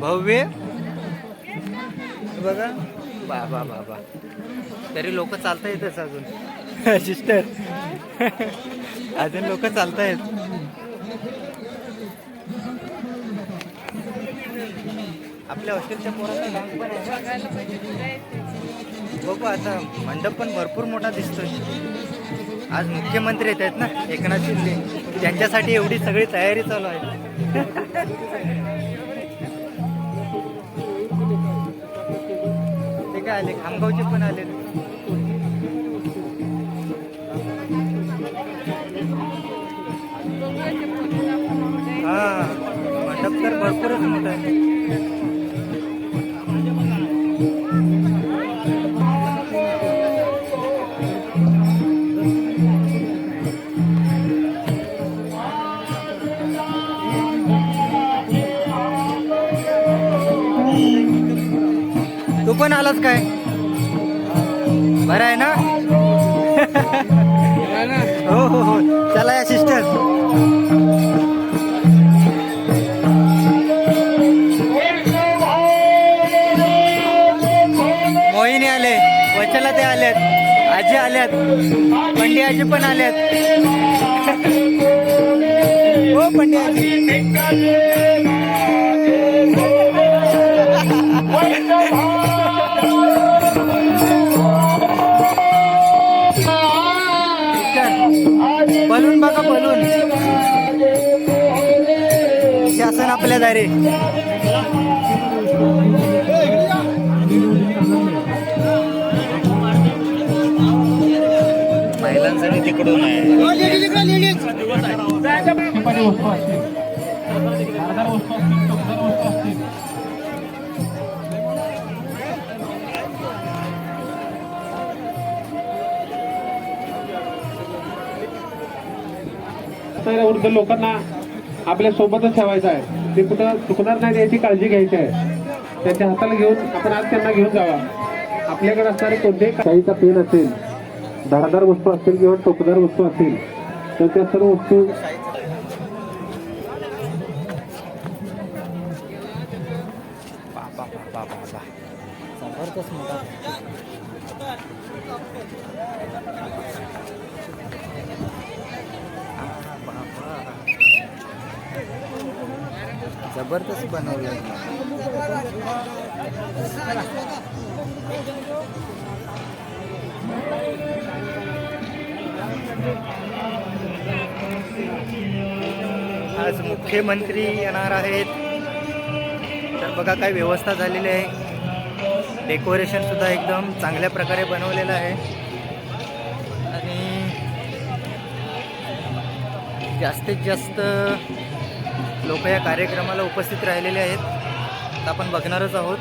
भव्य. बघा. बाबा बाबा तरी लोक चालता येतच अजून. सिस्टर. अजून लोक चालतायत आपल्या हॉस्टेलच्या पोरांना पण बघू आता मंडप पण भरपूर मोठा दिसतोय. आज मुख्यमंत्री येत आहेत ना एकनाथ शिंदे. त्यांच्यासाठी एवढी सगळी तयारी चालू आहे. आले खामगावचे पण आले. हा मंडप तर भरपूरच मोठा आहे. तू पण आलास काय? बरं आहे ना? हो हो हो. चला या सिस्टर. मोहिनी आले वचला ते आल्यात आजी आल्यात पंडी आजी पण आल्यात हो पंडी आजी. दारे महिलांसाठी तिकडून आहे. असणाऱ्या वृद्ध लोकांना आपल्या सोबतच ठेवायचं आहे. ते कुठं चुकणार नाही याची काळजी घ्यायची आहे. त्याच्या हाताला घेऊन आपण आज त्यांना घेऊन जावा. आपल्याकडे असणारे कोणतेही काहीचा पेन असेल धारदार वस्तू असतील किंवा टोकदार वस्तू असतील तर त्या सर्व वस्तू जबरदस्त बनवलं. आज मुख्यमंत्री येणार आहेत. तर बघा काय व्यवस्था झालेली आहे. डेकोरेशन सुद्धा एकदम चांगल्या प्रकारे बनवलेलं आहे. आणि जास्तीत जास्त लोक या कार्यक्रमाला उपस्थित राहिलेले आहेत. आपण बघणारच आहोत.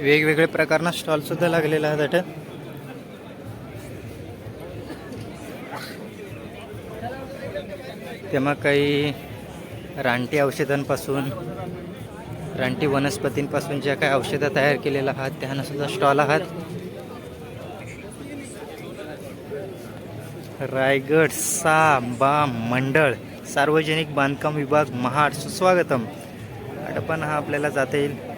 वेगवेगळे प्रकारना स्टॉल सुद्धा लागलेला आहे तिथं तेव्हा काही रानटी औषधांपासून रानटी वनस्पतींपासून ज्या काही औषधं तयार केलेल्या आहात त्यांना सुद्धा स्टॉल आहात. रायगड सा बा मंडळ सार्वजनिक बांधकाम विभाग महाड सुस्वागतम. अडपण हा आपल्याला जाता येईल.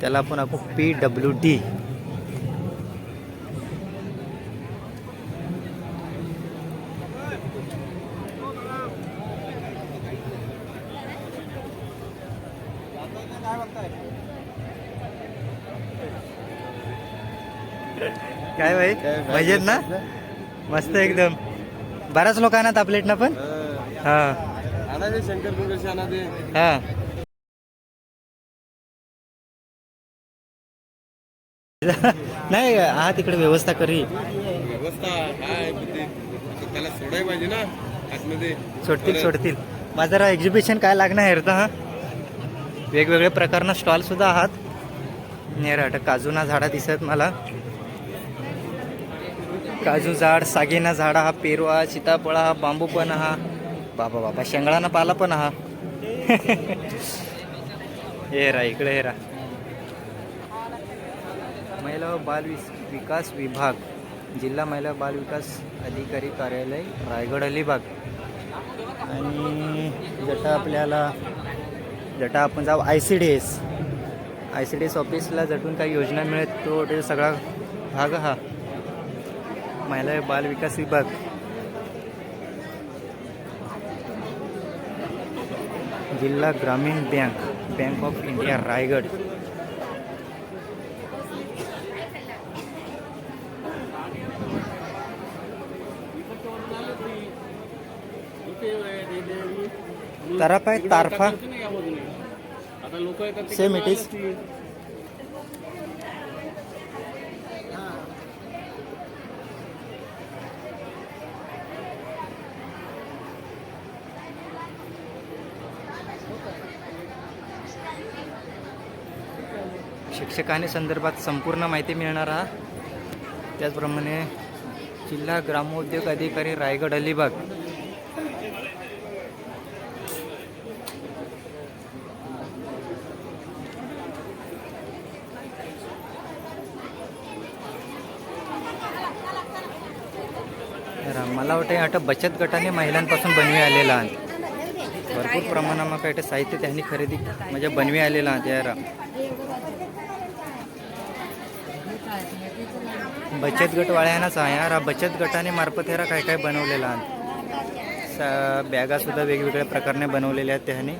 त्याला आपण आपण पी डब्ल्यू डी काय भाई? मजेत ना? मस्त. एकदम. बऱ्याच लोकांना तापलेट ना पण? हा. हा. नाही हा तिकडे व्यवस्था करी. व्यवस्था काय त्याला सोडाय पाहिजे ना आतमध्ये. सोडतील सोडतील. माझं जरा एक्झिबिशन काय लागणार आहे हा? वेगवेगळे प्रकारना स्टॉल सुद्धा आहात. नेराट काजूना झाडा दिसत मला. काजू झाड सागेना झाडा हा पेरवा सीताफळा हा बांबू पण हा बाबा बाबा शेंगळाना पाला पण हा हे रा इकडे हे रा. महिला व बाल विकास विभाग जिल्हा महिला बाल विकास अधिकारी कार्यालय रायगड अलिबाग. आणि जटा आपल्याला जटा आपण जाऊ I C D S. I C D S ऑफिसला जटून काही योजना मिळत तो ते सगळा भाग हा. महिला बाल विकास विभाग. जिल्हा ग्रामीण bank bank of India Raigad. तारफा आहे तारफा। सेम इट इज शिक्षकांनी संदर्भात संपूर्ण माहिती मिळणार आहे त्याचप्रमाणे जिल्हा ग्रामोद्योग अधिकारी रायगड अलिबाग मला वाटतं आता बचत गटाने महिलांपासून बनवी आलेला आहे. भरपूर प्रमाणामध्ये काय साहित्य त्यांनी खरेदी म्हणजे बनवी आलेला आहे यार बचत गट वाळ्यानाच आहे यार. हा बचत गटाने मार्फत यार काय काय बनवलेला आहे? स- वेगवेगळ्या प्रकारने बनवलेल्या आहेत त्याने.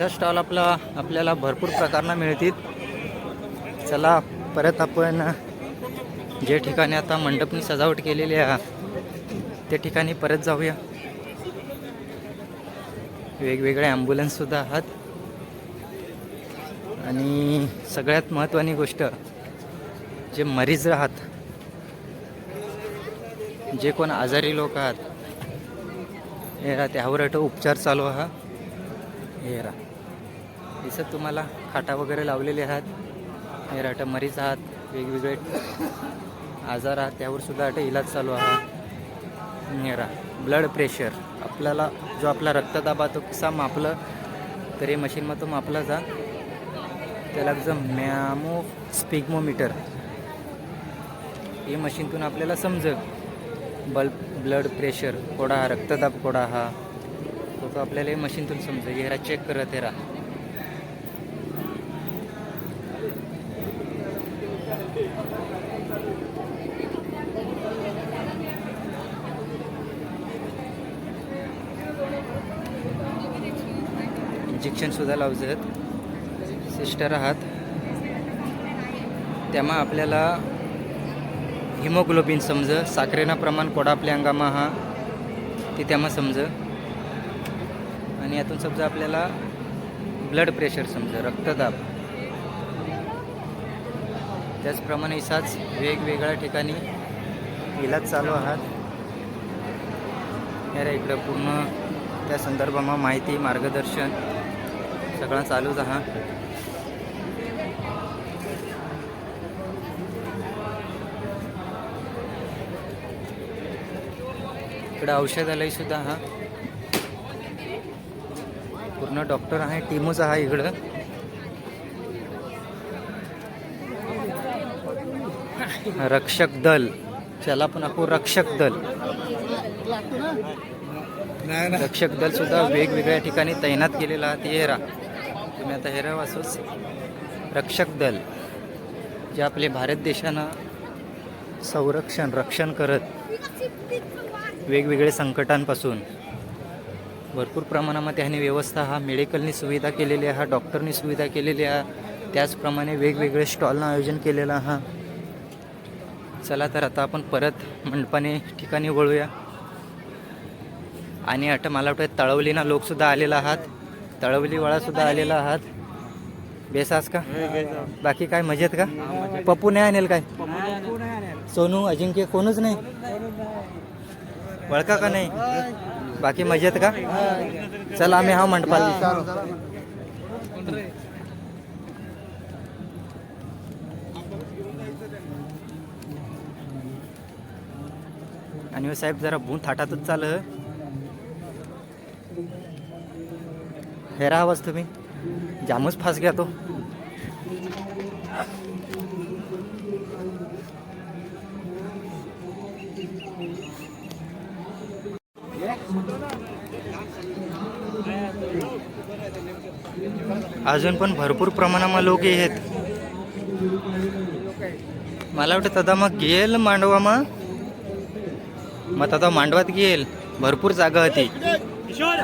ह्या स्टॉल आपला आपल्याला भरपूर प्रकारना मिळतील. चला परत आपण जे ठिकाणी आता मंडपनी सजावट केलेली आहे त्या ठिकाणी परत जाऊया. वेगवेगळे ॲम्ब्युलन्ससुद्धा आहात. आणि सगळ्यात महत्त्वाची गोष्ट जे मरीज आहात जे कोण आजारी लोक आहात हे रा त्यावर अटो उपचार चालू हा हे रा दिसत तुम्हाला. खाटा वगैरे लावलेले आहात. हे मरीज आहात. वेगवेगळे आजार आहात. त्यावर सुद्धा आता इलाज चालू आहे. निरा ब्लड प्रेशर आपल्याला जो आपला रक्तदाब तो कसा मापलं तर हे मशीनमध्ये तो मापला जा. त्याला जर मॅमो स्पिग्मोमीटर. हे मशीनतून आपल्याला समजेल. बल ब्लड प्रेशर कोडा हा रक्तदाब कोडा हा. तो तो आपल्याला हे मशीनतून समजेल. हेरा चेक करत हेरा इंजेक्शनसुद्धा लावतात सिस्टर आहात. त्यामुळे आपल्याला हिमोग्लोबिन समज. साखरेनं प्रमाण कोडा आपल्या अंगामा हा. ते त्यामा समज. आणि यातून समजा आपल्याला ब्लड प्रेशर समज. रक्तदाब. त्याचप्रमाणे असाच वेगवेगळ्या ठिकाणी इलाज चालू आहात. हे रे इकडं पूर्ण त्या संदर्भाમાં माहिती मार्गदर्शन सगळं चालूच आहा. इकडं औषधालय सुद्धा हा पूर्ण डॉक्टर आहे टीमच आहे इकडं. रक्षक दल. त्याला पण आपण रक्षक दल. रक्षक दल सुद्धा वेगवेगळ्या ठिकाणी तैनात केलेला आहात हेरा तुम्ही आता हेरा वाचूच रक्षक दल जे आपले भारत देशानं संरक्षण रक्षण करत वेगवेगळे संकटांपासून भरपूर प्रमाणामध्ये ह्याने व्यवस्था हा मेडिकलनी सुविधा केलेली आहे हा डॉक्टरनी सुविधा केलेली आहे. त्याचप्रमाणे वेगवेगळे स्टॉलनं आयोजन केलेलं हा चला तर आता आपण परत मंडपाने ठिकाणी वळूया. आणि आता मला वाटतं तळवलीना लोकसुद्धा आलेला आहात. तळवली तळवलीवाळासुद्धा आलेला आहात. बेसास का? बाकी काय मजेत का? पप्पू नाही आणेल काय? सोनू अजिंक्य कोणच नाही? वळका का नाही? बाकी मजेत का? चला आम्ही हा मंडपाला आणि हो साहेब जरा भून थाटातच चाल हे राहावाच तुम्ही. जामच फास घ्या तो अजून पण भरपूर प्रमाणामध्ये लोक आहेत मला वाटतं तदा मग गेल मांडवामा. मग मग आता मांडवात गेल भरपूर जागा होती.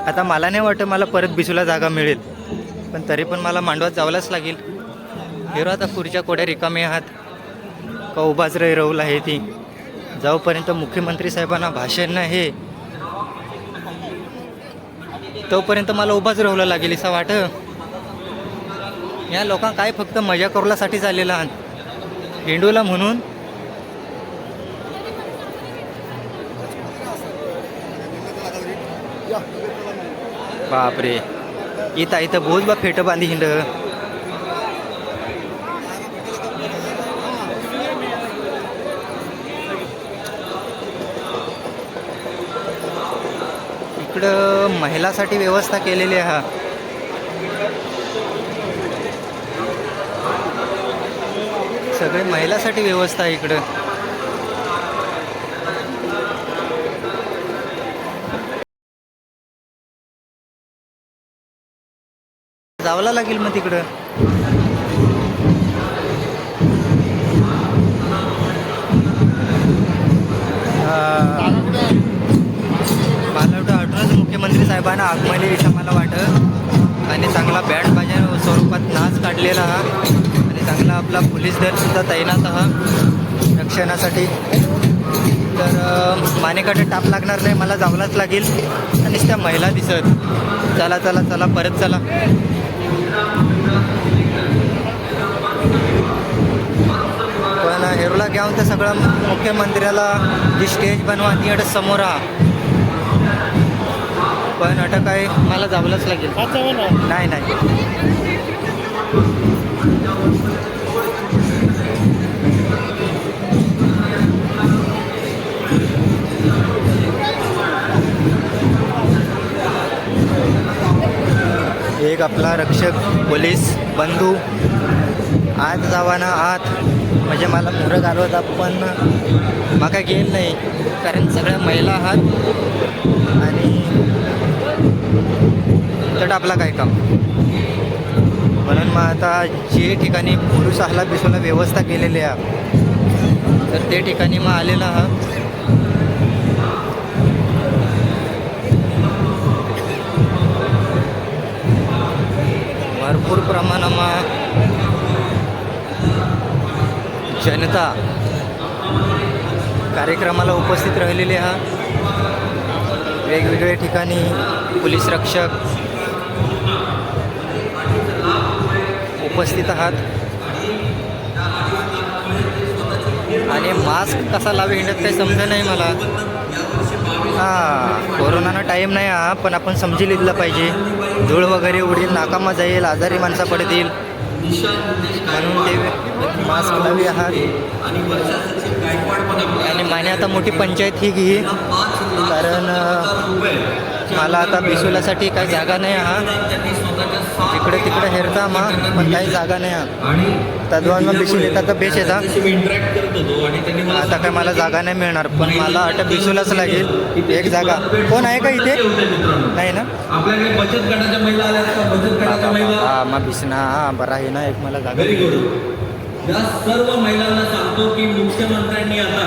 आता मला नाही वाटत मला परत बिसूला जागा मिळेल. पण तरी पण मला मांडवात जावंलाच लागेल. हेरो आता खुर्च्या कोड्या रिकामे आहात. का उभाच रे आहे ती. जाऊपर्यंत मुख्यमंत्री साहेबांना भाषण नाही. हे तोपर्यंत मला उभाच राहूला लागेल असं वाट या लोकांना काय फक्त मजा करूलासाठी झालेला आहात हिंडूला म्हणून बापरे. इथं इथं बोज बा फेट बांधी हिंड. इकडं महिलासाठी व्यवस्था केलेली आहे. सगळे महिलासाठी व्यवस्था आहे इकडं. जावला लागेल मग तिकडं? अं, मला मुख्यमंत्री साहेबांना आगमनी विषय मला वाटत. आणि चांगला बँड बाजा स्वरूपात नाच काढलेला हा. आणि चांगला आपला पोलीस दल सुद्धा तैनात हा. रक्षणासाठी. तर मानेकडे टाप लागणार नाही मला जावलाच लागेल. आणि त्या महिला दिसत. चला चला चला परत चला. पण हेरूला घेऊन तर सगळं मुख्यमंत्र्याला जी स्टेज बनवा ती अट समोर हा पण अटक काय मला जावंच लागेल. नाही नाही. एक आपला रक्षक पोलीस बंधू. आत जावाना आत. म्हणजे मला मुरग आलो पण माका गेल नाही. कारण सगळ्या महिला आहात. आणि तर आपला काय काम? म्हणून मग आता जे ठिकाणी पुरुष आला बिसूला व्यवस्था केलेली आहे. तर ते ठिकाणी मग आलेला आहात. भरपूर प्रमाणाમાં जनता कार्यक्रमाला उपस्थित राहिलेले हा वेगवेगळ्या ठिकाणी पोलीस रक्षक उपस्थित आहात. आणि मास्क कसा लावे हिंडत काही समजा नाही मला. हां कोरोनानं टाईम नाही हा पण आपण समजी लिहिलं पाहिजे. धूळ वगैरे उडील नाकामा जाईल आजारी माणसं पडतील. म्हणून ते मास्क लावी आहात. आणि माने आता मोठी पंचायत ही घे. कारण मला आता बिसुलासाठी काही जागा नाही हा. तिकडे तिकडे हेरता मा पण काही जागा नाही हा. तद्वान मग बिसूल येतात तर बेस येतात आता काय मला जागा नाही मिळणार पण मला आता बिसूलाच लागेल. एक जागा. कोण आहे का इथे? नाही ना? हा मग बिसना हा बरा आहे ना एक मला जागा या सर्व महिलांना सांगतो की मुख्यमंत्र्यांनी आता